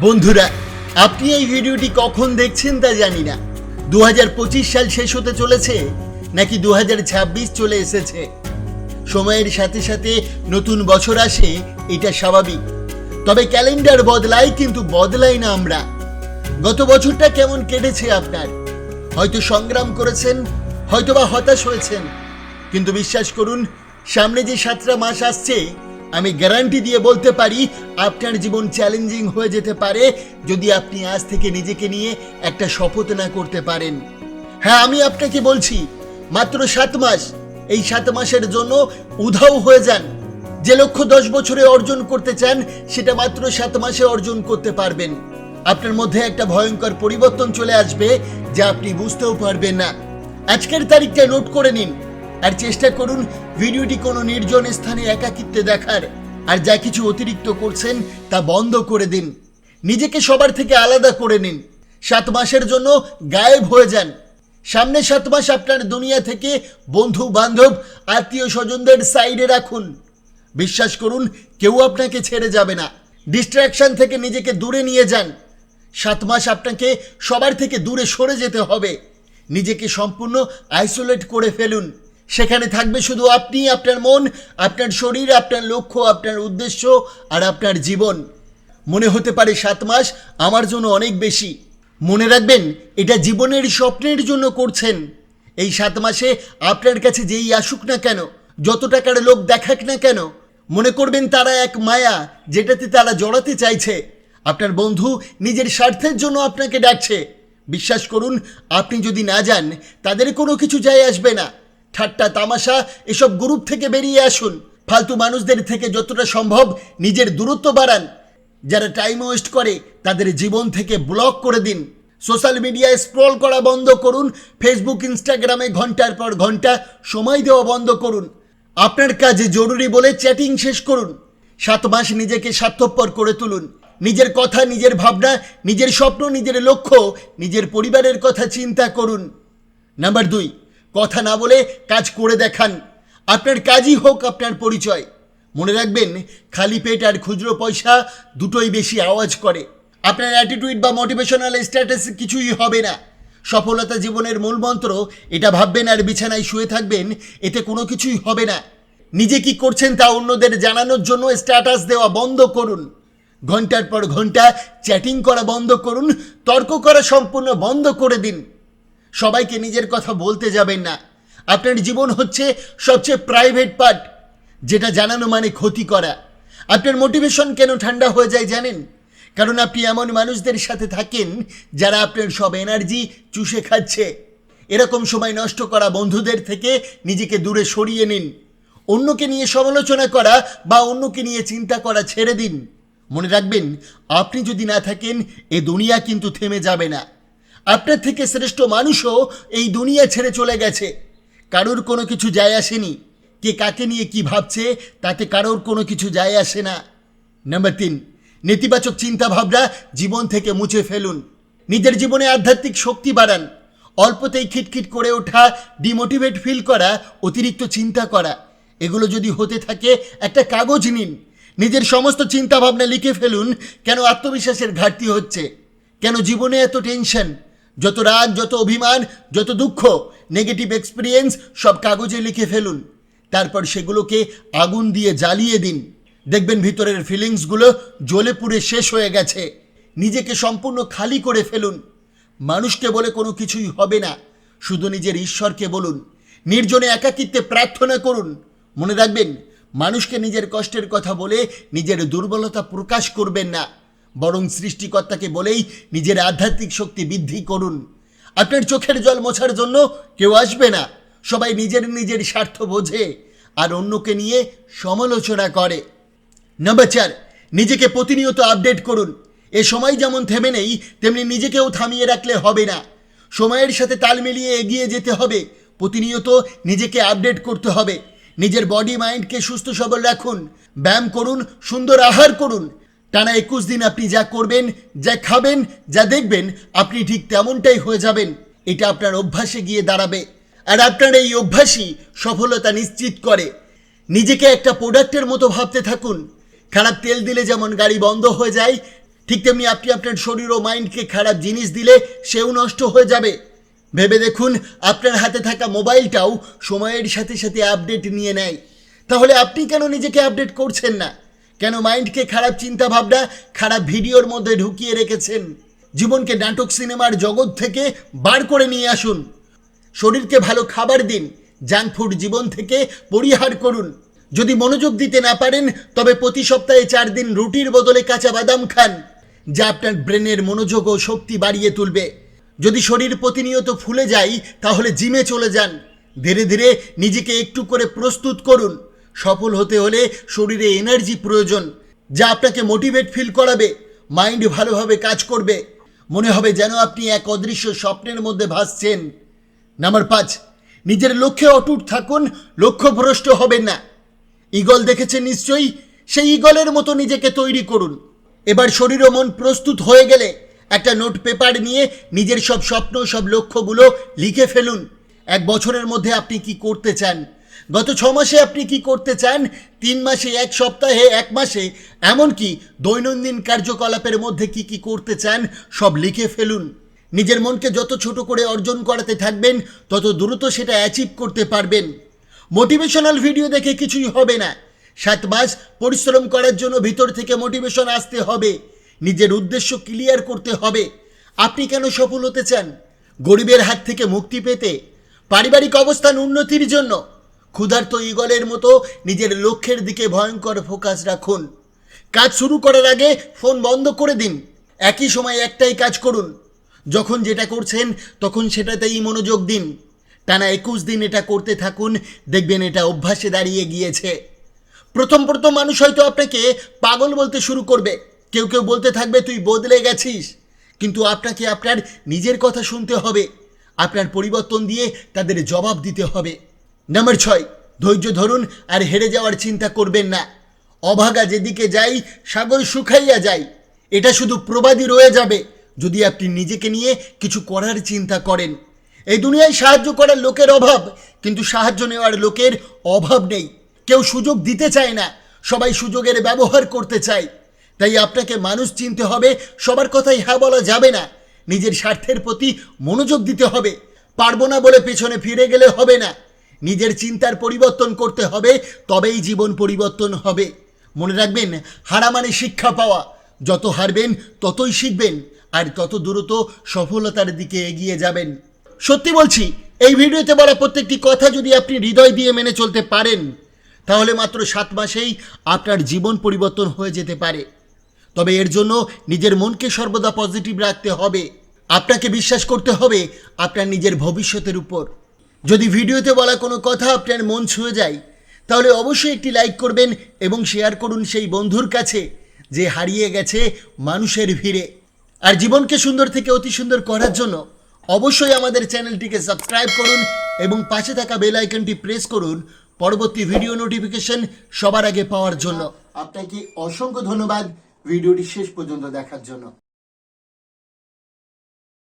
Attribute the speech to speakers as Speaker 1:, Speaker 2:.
Speaker 1: বন্ধুরা, আপনি এই ভিডিওটি কখন দেখছেন তা জানি না। দু হাজার পঁচিশ সাল শেষ হতে চলেছে, নাকি দু চলে এসেছে। সময়ের সাথে সাথে নতুন বছর আসে, এটা স্বাভাবিক। তবে ক্যালেন্ডার বদলায় কিন্তু বদলাই না আমরা। গত বছরটা কেমন কেটেছে আপনার? হয়তো সংগ্রাম করেছেন, হয়তোবা হতাশ হয়েছেন। কিন্তু বিশ্বাস করুন, সামনে যে সাতটা মাস আসছে আমি গ্যারান্টি দিয়ে বলতে পারি, আপনার জীবন চ্যালেঞ্জিং হয়ে যেতে পারে, যদি আপনি আজ থেকে নিজেকে নিয়ে একটা শপথ না করতে পারেন। হ্যাঁ আমি আপনাকে বলছি, মাত্র সাত মাস, এই সাত মাসের জন্য উধাও হয়ে যান। যে লক্ষ্য দশ বছরে অর্জন করতে চান, সেটা মাত্র সাত মাসে অর্জন করতে পারবেন। আপনার মধ্যে একটা ভয়ঙ্কর পরিবর্তন চলে আসবে, যা আপনি বুঝতেও পারবেন না। আজকের তারিখটা নোট করে নিন আর চেষ্টা করুন ভিডিওটি কোনো নির্জন স্থানে একাকিত্বে দেখার। আর যা কিছু অতিরিক্ত করছেন তা বন্ধ করে দিন। নিজেকে সবার থেকে আলাদা করে নিন। সাত মাসের জন্য গায়েব হয়ে যান। সামনে সাত মাস আপনার দুনিয়া থেকে বন্ধু বান্ধব আত্মীয় স্বজনদের সাইডে রাখুন। বিশ্বাস করুন, কেউ আপনাকে ছেড়ে যাবে না। ডিস্ট্রাকশন থেকে নিজেকে দূরে নিয়ে যান। সাত মাস আপনাকে সবার থেকে দূরে সরে যেতে হবে। নিজেকে সম্পূর্ণ আইসোলেট করে ফেলুন। সেখানে থাকবে শুধু আপনি, আপনার মন, আপনার শরীর, আপনার লক্ষ্য, আপনার উদ্দেশ্য আর আপনার জীবন। মনে হতে পারে সাত মাস আমার জন্য অনেক বেশি। মনে রাখবেন, এটা জীবনের স্বপ্নের জন্য করছেন। এই সাত মাসে আপনার কাছে যেই আসুক না কেন, যত টাকার লোক দেখাক না কেন, মনে করবেন তারা এক মায়া যেটাতে তারা জড়াতে চাইছে। আপনার বন্ধু নিজের স্বার্থের জন্য আপনাকে ডাকছে। বিশ্বাস করুন, আপনি যদি না যান, তাদের কোনো কিছু যায় আসবে না। ঠাট্টা, তামাশা, এসব গ্রুপ থেকে বেরিয়ে আসুন। ফালতু মানুষদের থেকে যতটা সম্ভব নিজের দূরত্ব বাড়ান। যারা টাইম ওয়েস্ট করে, তাদের জীবন থেকে ব্লক করে দিন। সোশ্যাল মিডিয়ায় স্ক্রল করা বন্ধ করুন। ফেসবুক ইনস্টাগ্রামে ঘণ্টার পর ঘণ্টা সময় দেওয়া বন্ধ করুন। আপনার কাজে জরুরি বলে চ্যাটিং শেষ করুন। সাত মাস নিজেকে স্বার্থপর করে তুলুন। নিজের কথা, নিজের ভাবনা, নিজের স্বপ্ন, নিজের লক্ষ্য, নিজের পরিবারের কথা চিন্তা করুন। নাম্বার দুই কথা না বলে কাজ করে দেখান। আপনার কাজই হোক আপনার পরিচয়। মনে রাখবেন, খালি পেট আর খুচরো পয়সা দুটোই বেশি আওয়াজ করে। আপনার অ্যাটিটিউড বা মোটিভেশনাল স্ট্যাটাস কিছুই হবে না। সফলতা জীবনের মূল মন্ত্র, এটা ভাববেন আর বিছানায় শুয়ে থাকবেন, এতে কোনো কিছুই হবে না। নিজে কি করছেন তা অন্যদের জানানোর জন্য স্ট্যাটাস দেওয়া বন্ধ করুন। ঘণ্টার পর ঘণ্টা চ্যাটিং করা বন্ধ করুন, তর্ক করা সম্পূর্ণ বন্ধ করে দিন। সবাইকে নিজের কথা বলতে যাবেন না। আপনার জীবন হচ্ছে সবচেয়ে প্রাইভেট পার্ট যেটা জানানো মানে ক্ষতি করা। আপনার মোটিভেশন কেন ঠান্ডা হয়ে যায় জানেন? কারণ আপনি এমন মানুষদের সাথে থাকেন যারা আপনার সব এনার্জি চুষে খাচ্ছে। এরকম সময় নষ্ট করা বন্ধুদের থেকে নিজেকে দূরে সরিয়ে নিন। অন্যকে নিয়ে সমালোচনা করা বা অন্যকে নিয়ে চিন্তা করা ছেড়ে দিন। মনে রাখবেন, আপনি যদি না থাকেন, এ দুনিয়া কিন্তু থেমে যাবে না। আপনার থেকে শ্রেষ্ঠ মানুষও এই দুনিয়া ছেড়ে চলে গেছে। কারোর কোনো কিছু যায় আসেনি। কে কাকে নিয়ে কি ভাবছে, তাতে কারোর কোনো কিছু যায় আসে না। নাম্বার তিন, নেতিবাচক চিন্তা ভাবনা জীবন থেকে মুছে ফেলুন। নিজের জীবনে আধ্যাত্মিক শক্তি বাড়ান। অল্পতেই খিটখিট করে ওঠা, ডিমোটিভেট ফিল করা, অতিরিক্ত চিন্তা করা, এগুলো যদি হতে থাকে, একটা কাগজ নিন। নিজের সমস্ত চিন্তা ভাবনা লিখে ফেলুন, কেন আত্মবিশ্বাসের ঘাটতি হচ্ছে? কেন জীবনে এত টেনশন? যত রাগ, যত অভিমান, যত দুঃখ নেগেটিভ এক্সপিরিয়েন্স সব কাগজে লিখে ফেলুন। তারপর সেগুলোকে আগুন দিয়ে জ্বালিয়ে দিন। দেখবেন ভিতরের ফিলিংসগুলো জ্বলে পুড়ে শেষ হয়ে গেছে। নিজেকে সম্পূর্ণ খালি করে ফেলুন। মানুষকে বলে কোনো কিছুই হবে না। শুধু নিজের ঈশ্বরকে বলুন। নির্জনে একাকিত্বে প্রার্থনা করুন। মনে রাখবেন, মানুষকে নিজের কষ্টের কথা বলে নিজের দুর্বলতা প্রকাশ করবেন না। বরং সৃষ্টিকর্তাকে বলেই নিজের আধ্যাত্মিক শক্তি বৃদ্ধি করুন। আপনার চোখের জল মোছার জন্য কেউ আসবে না। সবাই নিজের নিজের স্বার্থ বোঝে আর অন্যকে নিয়ে সমালোচনা করে। নাম্বার চার, নিজেকে প্রতিনিয়ত আপডেট করুন। এ সময় যেমন থেমে নেই, তেমনি নিজেকেও থামিয়ে রাখলে হবে না। সময়ের সাথে তাল মিলিয়ে এগিয়ে যেতে হবে। প্রতিনিয়ত নিজেকে আপডেট করতে হবে। নিজের বডি মাইন্ডকে সুস্থ সবল রাখুন। ব্যায়াম করুন, সুন্দর আহার করুন। টানা একুশ দিন আপনি যা করবেন, যা খাবেন, যা দেখবেন, আপনি ঠিক তেমনটাই হয়ে যাবেন। এটা আপনার অভ্যাসে গিয়ে দাঁড়াবে। আর আপনার এই অভ্যাসই সফলতা নিশ্চিত করে। নিজেকে একটা প্রোডাক্টের মতো ভাবতে থাকুন। খারাপ তেল দিলে যেমন গাড়ি বন্ধ হয়ে যায়, ঠিক তেমনি আপনি আপনার শরীর ও মাইন্ডকে খারাপ জিনিস দিলে সেও নষ্ট হয়ে যাবে। ভেবে দেখুন, আপনার হাতে থাকা মোবাইলটাও সময়ের সাথে সাথে আপডেট নিয়ে নেয়। তাহলে আপনি কেন নিজেকে আপডেট করছেন না? কেন মাইন্ডকে খারাপ চিন্তা ভাবনা খারাপ ভিডিওর মধ্যে ঢুকিয়ে রেখেছেন? জীবনকে নাটক সিনেমার জগৎ থেকে বার করে নিয়ে আসুন। শরীরকে ভালো খাবার দিন, জাঙ্ক ফুড জীবন থেকে পরিহার করুন। যদি মনোযোগ দিতে না পারেন, তবে প্রতি সপ্তাহে চার দিন রুটির বদলে কাঁচা বাদাম খান, যা আপনার ব্রেনের মনোযোগ ও শক্তি বাড়িয়ে তুলবে। যদি শরীর প্রতিনিয়ত ফুলে যায়, তাহলে জিমে চলে যান। ধীরে ধীরে নিজেকে একটু করে প্রস্তুত করুন। সফল হতে হলে শরীরে এনার্জি প্রয়োজন, যা আপনাকে মোটিভেট ফিল করাবে মাইন্ড ভালোভাবে কাজ করবে। মনে হবে যেন আপনি এক অদৃশ্য স্বপ্নের মধ্যে ভাসছেন। নাম্বার পাঁচ, নিজের লক্ষ্যে অটুট থাকুন, লক্ষ্যভ্রষ্ট হবেন না। ইগল দেখেছেন নিশ্চয়ই, সেই ইগলের মতো নিজেকে তৈরি করুন। এবার শরীর ও মন প্রস্তুত হয়ে গেলে একটা নোট পেপার নিয়ে নিজের সব স্বপ্ন, সব লক্ষ্যগুলো লিখে ফেলুন। এক বছরের মধ্যে আপনি কি করতে চান? গত ছ মাসে আপনি কি করতে চান? তিন মাসে, এক সপ্তাহে, এক মাসে? এমনকি দৈনন্দিন কার্যকলাপের মধ্যে কি কি করতে চান, সব লিখে ফেলুন। নিজের মনকে যত ছোট করে অর্জন করাতে থাকবেন, তত দ্রুত সেটা অ্যাচিভ করতে পারবেন। মোটিভেশনাল ভিডিও দেখে কিছুই হবে না। সাত মাস পরিশ্রম করার জন্য ভিতর থেকে মোটিভেশন আসতে হবে। নিজের উদ্দেশ্য ক্লিয়ার করতে হবে। আপনি কেন সফল হতে চান? গরিবের হাত থেকে মুক্তি পেতে। পারিবারিক অবস্থান উন্নতির জন্য ক্ষুধার্ত ইগলের মতো নিজের লক্ষ্যের দিকে ভয়ঙ্কর ফোকাস রাখুন। কাজ শুরু করার আগে ফোন বন্ধ করে দিন। একই সময় একটাই কাজ করুন। যখন যেটা করছেন, তখন সেটাতেই মনোযোগ দিন। টানা একুশ দিন এটা করতে থাকুন, দেখবেন এটা অভ্যাসে দাঁড়িয়ে গিয়েছে। প্রথম প্রথম মানুষ হয়তো আপনাকে পাগল বলতে শুরু করবে। কেউ কেউ বলতে থাকবে, তুই বদলে গেছিস। কিন্তু আপনাকে আপনার নিজের কথা শুনতে হবে। আপনার পরিবর্তন দিয়ে তাদের জবাব দিতে হবে। নাম্বার ছয়, ধৈর্য ধরুন আর হেরে যাওয়ার চিন্তা করবেন না। অভাগা যেদিকে যাই, সাগর শুকাইয়া যায়। এটা শুধু প্রবাদী রয়ে যাবে, যদি আপনি নিজেকে নিয়ে কিছু করার চিন্তা করেন। এই দুনিয়ায় সাহায্য করার লোকের অভাব, কিন্তু সাহায্য নেওয়ার লোকের অভাব নেই। কেউ সুযোগ দিতে চায় না, সবাই সুযোগের ব্যবহার করতে চায়। তাই আপনাকে মানুষ চিনতে হবে, সবার কথাই হ্যাঁ বলা যাবে না। নিজের স্বার্থের প্রতি মনোযোগ দিতে হবে। পারব না বলে পেছনে ফিরে গেলে হবে না। নিজের চিন্তার পরিবর্তন করতে হবে, তবেই জীবন পরিবর্তন হবে। মনে রাখবেন, হারা মানে শিক্ষা পাওয়া। যত হারবেন, ততই শিখবেন, আর তত দ্রুত সফলতার দিকে এগিয়ে যাবেন। সত্যি বলছি, এই ভিডিওতে বলা প্রত্যেকটি কথা যদি আপনি হৃদয় দিয়ে মেনে চলতে পারেন, তাহলে মাত্র সাত মাসেই আপনার জীবন পরিবর্তন হয়ে যেতে পারে। তবে এর জন্য নিজের মনকে সর্বদা পজিটিভ রাখতে হবে। আপনাকে বিশ্বাস করতে হবে আপনার নিজের ভবিষ্যতের উপর। যদি ভিডিওতে বলা কোনো কথা আপনার মন ছুঁয়ে যায়, তাহলে অবশ্যই একটি লাইক করবেন এবং শেয়ার করুন সেই বন্ধুর কাছে যে হারিয়ে গেছে মানুষের ভিড়ে। আর জীবনকে সুন্দর থেকে অতি সুন্দর করার জন্য অবশ্যই আমাদের চ্যানেলটিকে সাবস্ক্রাইব করুন এবং পাশে থাকা বেল আইকনটি প্রেস করুন পরবর্তী ভিডিও নোটিফিকেশন সবার আগে পাওয়ার জন্য। আপনাকে অসংখ্য ধন্যবাদ। ভিডিওটি শেষ পর্যন্ত দেখার জন্য।